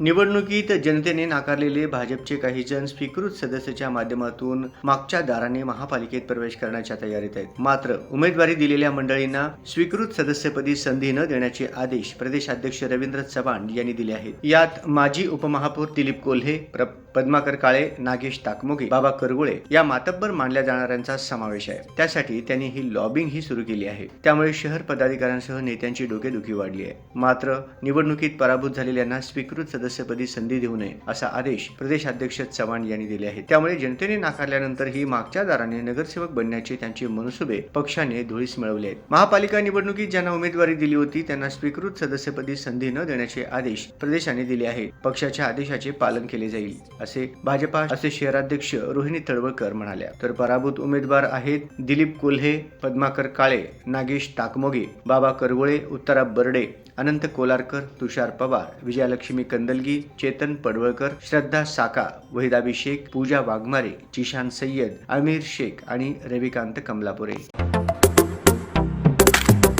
निवडणुकीत जनतेने नाकारलेले भाजपचे काही जण स्वीकृत सदस्याच्या माध्यमातून मागच्या दाराने महापालिकेत प्रवेश करण्याच्या तयारीत आहेत. मात्र उमेदवारी दिलेल्या मंडळींना स्वीकृत सदस्यपदी संधी न देण्याचे आदेश प्रदेशाध्यक्ष रवींद्र चव्हाण यांनी दिले आहेत. यात माजी उपमहापौर दिलीप कोल्हे प्र पद्माकर काळे नागेश ताकमोगे बाबा करगुळे या मातब्बर मानल्या जाणाऱ्यांचा समावेश आहे. त्यासाठी त्यांनी ही लॉबिंग ही सुरू केली आहे. त्यामुळे शहर पदाधिकाऱ्यांसह नेत्यांची डोकेदुखी वाढली आहे. मात्र निवडणुकीत पराभूत झालेल्यांना स्वीकृत सदस्य सदस्यपदी संधी देऊ नये असा आदेश प्रदेशाध्यक्ष चव्हाण यांनी दिले आहेत. त्यामुळे जनतेने नाकारल्यानंतरही मागच्या दाराने नगरसेवक बनण्याचे त्यांचे मनसुबे पक्षाने धुळीस मिळवले आहेत. महापालिका निवडणुकीत ज्यांना उमेदवारी दिली होती त्यांना स्वीकृत सदस्यपदी संधी न देण्याचे आदेश प्रदेशाने दिले आहेत. पक्षाच्या आदेशाचे पालन केले जाईल असे भाजपा असे शहराध्यक्ष रोहिणी तळवळकर म्हणाल्या. तर पराभूत उमेदवार आहेत दिलीप कोल्हे पद्माकर काळे नागेश ताकमोगे बाबा करगोळे उत्तरा बर्डे अनंत कोलारकर तुषार पवार विजयालक्ष्मी कंदलगी चेतन पडवळकर श्रद्धा साका वहिदाभिषेक पूजा वाघमारे जिशान सय्यद अमीर शेख आणि रविकांत कमलापुरे.